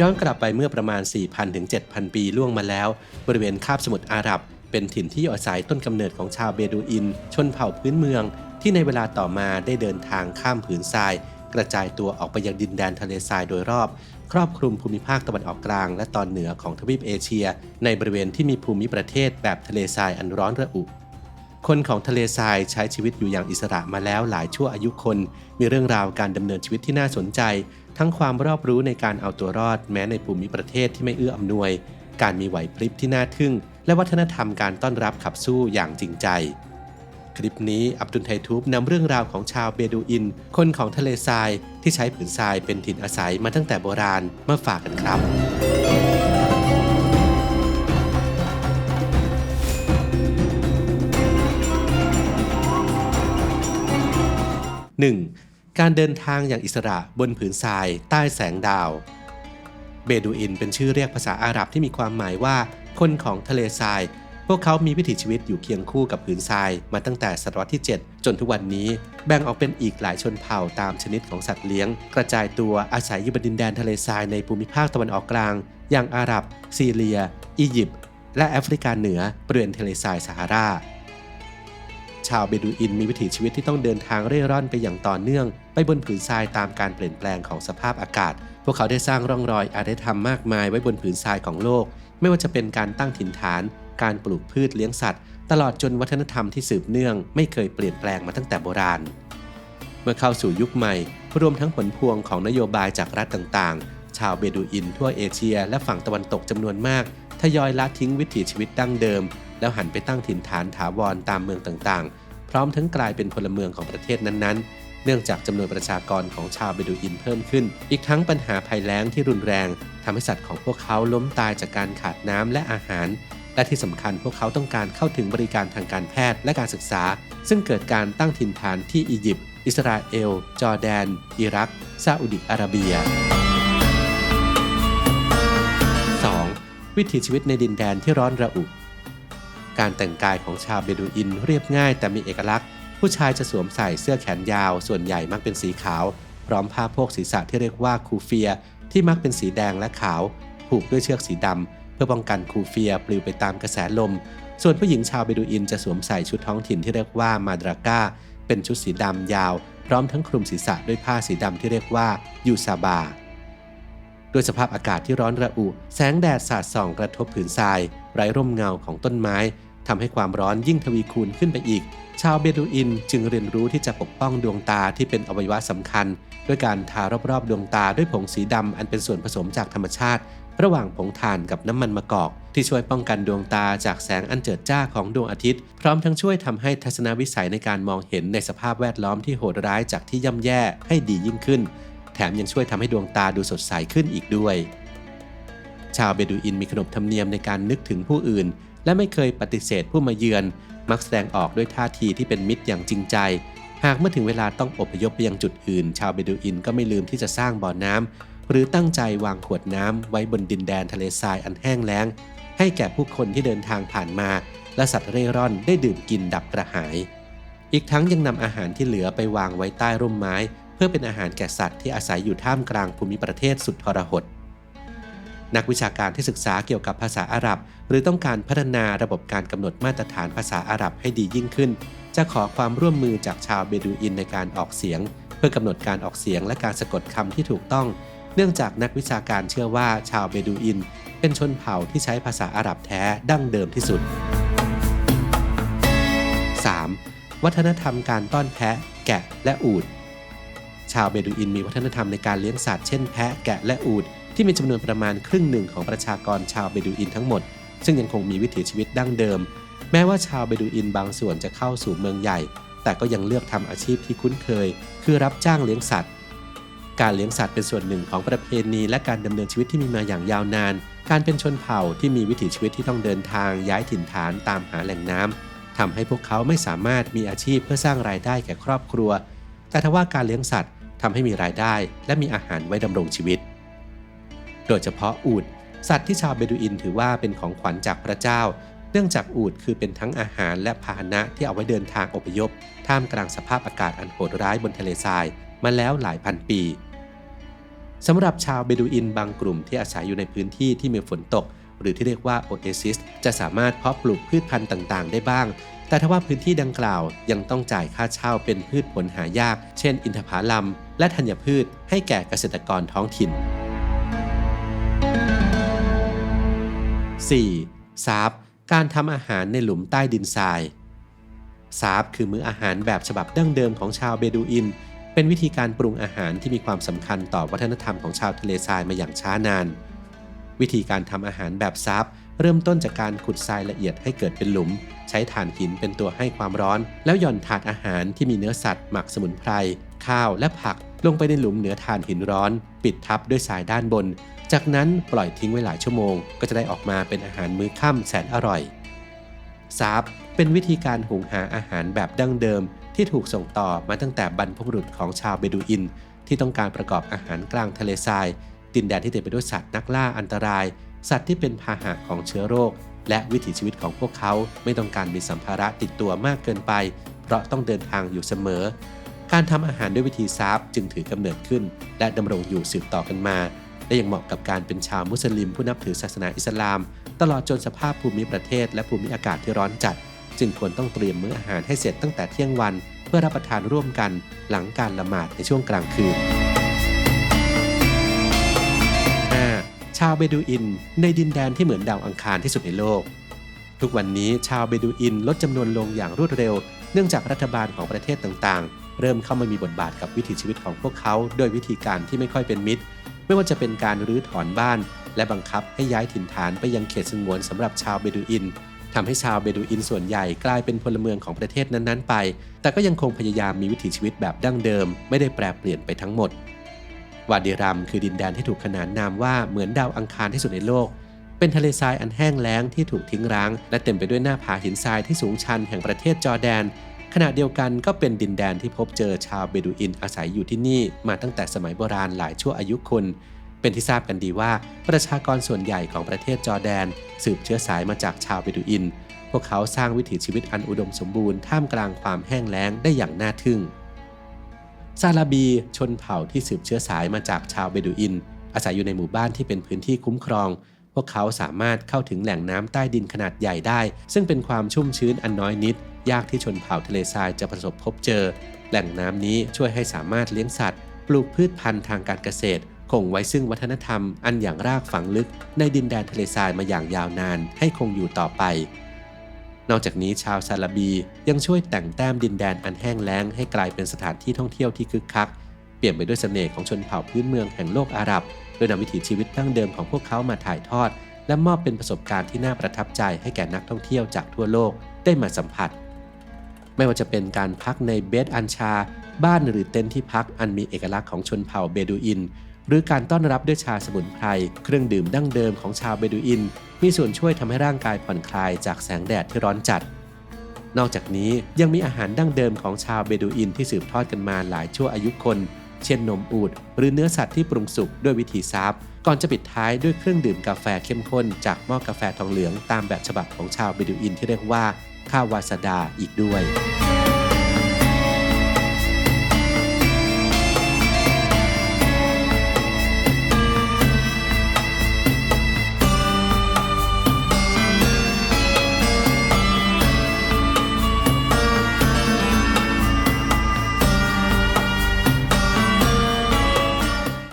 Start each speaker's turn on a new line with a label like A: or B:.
A: ย้อนกลับไปเมื่อประมาณ 4,000ถึง7,000 ปีล่วงมาแล้ว บริเวณคาบสมุทรอาหรับ เป็นถิ่นที่อยู่อาศัยต้นกำเนิดของชาวเบดูอิน ชนเผ่าพื้นเมือง ที่ในเวลาต่อมาได้เดินทางข้ามผืนทราย กระจายตัวออกไปยังดินแดนทะเลทรายโดยรอบ ครอบคลุมภูมิภาคตะวันออกกลาง และตอนเหนือของทวีปเอเชีย ในบริเวณที่มีภูมิประเทศแบบทะเลทรายอันร้อนระอุ คนของทะเลทรายใช้ชีวิตอยู่อย่างอิสระมาแล้วหลายชั่วอายุคน มีเรื่องราวการดำเนินชีวิตที่น่าสนใจ ทั้งความรอบรู้ในการเอาตัวรอด แม้ในภูมิประเทศที่ไม่เอื้ออำนวย การมีไหวพริบที่น่าทึ่ง และวัฒนธรรมการต้อนรับขับสู้อย่างจริงใจ คลิปนี้อับดุลไททูบนำเรื่องราวของชาวเบดูอิน คนของทะเลทรายที่ใช้ผืนทรายเป็นถิ่นอาศัยมาตั้งแต่โบราณมาฝากกันครับ 1. การเดินทางอย่างอิสระบนผืนทราย ใต้แสงดาว เบดูอินเป็นชื่อเรียกภาษาอาหรับที่มีความหมายว่า คนของทะเลทราย พวกเขามีวิถีชีวิตอยู่เคียงคู่กับผืนทราย มาตั้งแต่ศตวรรษที่ 7 จนทุกวันนี้ แบ่งออกเป็นอีกหลายชนเผ่าตามชนิดของสัตว์เลี้ยง กระจายตัวอาศัยอยู่บนดินแดนทะเลทรายในภูมิภาคตะวันออกกลาง อย่างอาหรับ ซีเรีย อียิปต์ และแอฟริกาเหนือบริเวณทะเลทรายซาฮารา ชาวเบดูอินมีวิถีชีวิตที่ต้องเดินทางเร่ร่อนไปอย่างต่อเนื่อง ไปบนผืนทรายตามการเปลี่ยนแปลงของสภาพอากาศ พวกเขาได้สร้างร่องรอยอารยธรรมมากมายไว้บนผืนทรายของโลก ไม่ว่าจะเป็นการตั้งถิ่นฐาน การปลูกพืชเลี้ยงสัตว์ ตลอดจนวัฒนธรรมที่สืบเนื่อง ไม่เคยเปลี่ยนแปลงมาตั้งแต่โบราณ เมื่อเข้าสู่ยุคใหม่ รวมทั้งผลพวงของนโยบายจากรัฐต่างๆ ชาวเบดูอินทั่วเอเชีย และฝั่งตะวันตกจำนวนมากทยอยละทิ้งวิถีชีวิตดั้งเดิม แล้วหันไปตั้งถิ่นฐานถาวรตามเมืองต่างๆ พร้อมทั้งกลายเป็นพลเมืองของประเทศนั้นๆ เนื่องจากจำนวนประชากรของชาวเบดูอินเพิ่มขึ้น อีกทั้งปัญหาภัยแล้งที่รุนแรงทำให้สัตว์ของพวกเขาล้มตายจากการขาดน้ำและอาหาร และที่สำคัญพวกเขาต้องการเข้าถึงบริการทางการแพทย์และการศึกษา ซึ่งเกิดการตั้งถิ่นฐานที่อียิปต์อิสราเอล จอร์แดน อิรัก ซาอุดิอาระเบีย 2. วิถีชีวิตในดินแดนที่ร้อนระอุ การแต่งกายของชาวเบดูอินเรียบง่ายแต่มีเอกลักษณ์ ผู้ชายจะสวมใส่เสื้อแขนยาว ส่วนใหญ่มักเป็นสีขาว พร้อมผ้าโพกศีรษะที่เรียกว่าคูเฟีย ที่มักเป็นสีแดงและขาว ผูกด้วยเชือกสีดำเพื่อป้องกันคูเฟียปลิวไปตามกระแสลม ส่วนผู้หญิงชาวเบดูอินจะสวมใส่ชุดท้องถิ่นที่เรียกว่ามาดราก้า เป็นชุดสีดำยาว พร้อมทั้งคลุมศีรษะด้วยผ้าสีดำที่เรียกว่ายูซาบา ด้วยสภาพอากาศที่ร้อนระอุ แสงแดดสาดส่องกระทบผืนทราย ไร้ร่มเงาของต้นไม้ทำให้ความร้อนยิ่งทวีคูณขึ้นไปอีก ชาวเบดูอินจึงเรียนรู้ที่จะปกป้องดวงตาที่เป็นอวัยวะสำคัญ ด้วยการทารอบๆ ดวงตาด้วยผงสีดำอันเป็นส่วนผสมจากธรรมชาติ ระหว่างผงถ่านกับน้ำมันมะกอก ที่ช่วยป้องกันดวงตาจากแสงอันเจิดจ้าของดวงอาทิตย์ พร้อมทั้งช่วยทำให้ทัศนวิสัยในการมองเห็นในสภาพแวดล้อมที่โหดร้ายจากที่ย่ำแย่ให้ดียิ่งขึ้น มยังช่วยทำให้ดวงตาดูสดใสขึ้นอีกด้วย ชาวเบดูอินมีขนบธรรมเนียมในการนึกถึงผู้อื่น และไม่เคยปฏิเสธผู้มาเยือน มักแสดงออกด้วยท่าทีที่เป็นมิตรอย่างจริงใจ หากเมื่อถึงเวลาต้องอพยพไปยังจุดอื่น ชาวเบดูอินก็ไม่ลืมที่จะสร้างบ่อน้ำหรือตั้งใจวางขวดน้ำไว้บนดินแดนทะเลทรายอันแห้งแล้ง ให้แก่ผู้คนที่เดินทางผ่านมา และสัตว์เร่ร่อนได้ดื่มกินดับกระหายอีกทั้งยังนำอาหารที่เหลือไปวางไว้ใต้ร่มไม้ พื่อเป็นอาหารแก่สัตว์ที่อาศัยอยู่ท่ามกลางภูมิประเทศสุดทรหดนักวิชาการที่ศึกษาเกี่ยวกับภาษาอาหรับ หรือต้องการพัฒนาระบบการกำหนดมาตรฐานภาษาอาหรับให้ดียิ่งขึ้น จะขอความร่วมมือจากชาวเบดูอินในการออกเสียง เพื่อกำหนดการออกเสียงและการสะกดคำที่ถูกต้อง เนื่องจากนักวิชาการเชื่อว่าชาวเบดูอิน เป็นชนเผ่าที่ใช้ภาษาอาหรับแท้ดั้งเดิมที่สุด 3. วัฒนธรรมการต้อนแพะ แกะและอูฐ ชาวเบดูอินมีวัฒนธรรมในการเลี้ยงสัตว์เช่นแพะแกะและอูฐที่มีจำนวนประมาณครึ่งหนึ่งของประชากรชาวเบดูอินทั้งหมด ซึ่งยังคงมีวิถีชีวิตดั้งเดิม แม้ว่าชาวเบดูอินบางส่วนจะเข้าสู่เมืองใหญ่ แต่ก็ยังเลือกทำอาชีพที่คุ้นเคย คือรับจ้างเลี้ยงสัตว์ การเลี้ยงสัตว์เป็นส่วนหนึ่งของประเพณีและการดำเนินชีวิตที่มีมาอย่างยาวนาน การเป็นชนเผ่าที่มีวิถีชีวิตที่ต้องเดินทางย้ายถิ่นฐานตามหาแหล่งน้ำทำให้พวกเขาไม่สามารถมีอาชีพเพื่อสร้างรายได้แก่ครอบครัว แต่ทว่าการเลี้ยงสัตว์ ทำให้มีรายได้และมีอาหารไว้ดำรงชีวิต โดยเฉพาะอูฐสัตว์ที่ชาวเบดูอินถือว่าเป็นของขวัญจากพระเจ้า เนื่องจากอูฐคือเป็นทั้งอาหารและพาหนะที่เอาไว้เดินทางอพยพ ท่ามกลางสภาพอากาศอันโหดร้ายบนทะเลทรายมาแล้วหลายพันปีสำหรับชาวเบดูอินบางกลุ่มที่อาศัยอยู่ในพื้นที่ที่มีฝนตก หรือที่เรียกว่าโอเอซิสจะสามารถเพาะปลูกพืชพันธุ์ต่าง ๆ ได้บ้าง แต่ถ้าว่าพื้นที่ดังกล่าวยังต้องจ่ายค่าเช่าเป็นพืชผลหายาก เช่น อินทผลัม และธัญพืชให้แก่เกษตรกรท้องถิ่น 4. ซาบการทำอาหารในหลุมใต้ดินทรายซาบคือมื้ออาหารแบบฉบับดั้งเดิมของชาวเบดูอิน เป็นวิธีการปรุงอาหารที่มีความสำคัญต่อวัฒนธรรมของชาวทะเลทรายมาอย่างช้านาน วิธีการทำอาหารแบบซาบเริ่มต้นจากการขุดทรายละเอียดให้เกิดเป็นหลุม ใช้ถ่านหินเป็นตัวให้ความร้อน แล้วหย่อนถาดอาหารที่มีเนื้อสัตว์หมักสมุนไพร ข้าวและผักลงไปในหลุมเหนือถ่านหินร้อน ปิดทับด้วยทรายด้านบน จากนั้นปล่อยทิ้งไว้หลายชั่วโมง ก็จะได้ออกมาเป็นอาหารมื้อค่ำแสนอร่อยซาบเป็นวิธีการหุงหาอาหารแบบดั้งเดิม ที่ถูกส่งต่อมาตั้งแต่บรรพบุรุษของชาวเบดูอิน ที่ต้องการประกอบอาหารกลางทะเลทราย ดินแดนที่เต็มไปด้วยสัตว์นักล่าอันตราย สัตว์ที่เป็นพาหะของเชื้อโรค และวิถีชีวิตของพวกเขาไม่ต้องการมีสัมภาระติดตัวมากเกินไป เพราะต้องเดินทางอยู่เสมอ การทำอาหารด้วยวิธีซาบจึงถือกำเนิดขึ้น และดำรงอยู่สืบต่อกันมา และยังเหมาะกับการเป็นชาวมุสลิมผู้นับถือศาสนาอิสลาม ตลอดจนสภาพภูมิประเทศและภูมิอากาศที่ร้อนจัด จึงควรต้องเตรียมมื้ออาหารให้เสร็จตั้งแต่เที่ยงวัน เพื่อรับประทานร่วมกันหลังการละหมาดในช่วงกลางคืน 5. ชาวเบดูอิน ในดินแดนที่เหมือนดาวอังคารที่สุดในโลก ทุกวันนี้ชาวเบดูอินลดจำนวนลงอย่างรวดเร็ว เนื่องจากรัฐบาลของประเทศต่างๆ เริ่มเข้ามามีบทบาทกับวิถีชีวิตของพวกเขาโดยวิธีการที่ไม่ค่อยเป็นมิตร ไม่ว่าจะเป็นการรื้อถอนบ้าน และบังคับให้ย้ายถิ่นฐานไปยังเขตสงวนสำหรับชาวเบดูอินทำให้ชาวเบดูอินส่วนใหญ่กลายเป็นพลเมืองของประเทศนั้นๆไป แต่ก็ยังคงพยายามมีวิถีชีวิตแบบดั้งเดิม ไม่ได้แปรเปลี่ยนไปทั้งหมด วาดิรัมคือดินแดนที่ถูกขนานนามว่าเหมือนดาวอังคารที่สุดในโลก เป็นทะเลทรายอันแห้งแล้งที่ถูกทิ้งร้าง และเต็มไปด้วยหน้าผาหินทรายที่สูงชันแห่งประเทศจอร์แดน ขณะเดียวกันก็เป็นดินแดนที่พบเจอชาวเบดูอินอาศัยอยู่ที่นี่มาตั้งแต่สมัยโบราณหลายชั่วอายุคน เป็นที่ทราบกันดีว่าประชากรส่วนใหญ่ของประเทศจอร์แดน สืบเชื้อสายมาจากชาวเบดูอิน พวกเขาสร้างวิถีชีวิตอันอุดมสมบูรณ์ท่ามกลางความแห้งแล้งได้อย่างน่าทึ่ง ซาลาบี ชนเผ่าที่สืบเชื้อสายมาจากชาวเบดูอิน อาศัยอยู่ในหมู่บ้านที่เป็นพื้นที่คุ้มครองพวกเขาสามารถเข้าถึงแหล่งน้ำใต้ดินขนาดใหญ่ได้ ซึ่งเป็นความชุ่มชื้นอันน้อยนิด ยากที่ชนเผ่าทะเลทรายจะประสบพบเจอ แหล่งน้ำนี้ช่วยให้สามารถเลี้ยงสัตว์ ปลูกพืชพันธุ์ทางการเกษตร คงไว้ซึ่งวัฒนธรรมอันอย่างรากฝังลึก ในดินแดนทะเลทรายมาอย่างยาวนานให้คงอยู่ต่อไป นอกจากนี้ชาวซาลาบียังช่วยแต่งแต้มดินแดนอันแห้งแล้ง ให้กลายเป็นสถานที่ท่องเที่ยวที่คึกคัก เปลี่ยนไปด้วยเสน่ห์ของชนเผ่าพื้นเมืองแห่งโลกอาหรับโดยนำวิถีชีวิตดั้งเดิมของพวกเขามาถ่ายทอดและมอบเป็นประสบการณ์ที่น่าประทับใจให้แก่นักท่องเที่ยวจากทั่วโลกได้มาสัมผัส ไม่ว่าจะเป็นการพักในเบดอันชา บ้านหรือเต็นท์ที่พักอันมีเอกลักษณ์ของชนเผ่าเบดูอิน หรือการต้อนรับด้วยชาสมุนไพร เครื่องดื่มดั้งเดิมของชาวเบดูอิน มีส่วนช่วยทำให้ร่างกายผ่อนคลายจากแสงแดดที่ร้อนจัด นอกจากนี้ยังมีอาหารดั้งเดิมของชาวเบดูอินที่สืบทอดกันมาหลายชั่วอายุคน เช่นนมอูดหรือเนื้อสัตว์ที่ปรุงสุกด้วยวิธีซาบก่อนจะปิดท้ายด้วยเครื่องดื่มกาแฟเข้มข้น จากหม้อกาแฟทองเหลืองตามแบบฉบับของชาวเบดูอินที่เรียกว่า ค่าวาสดาอีกด้วย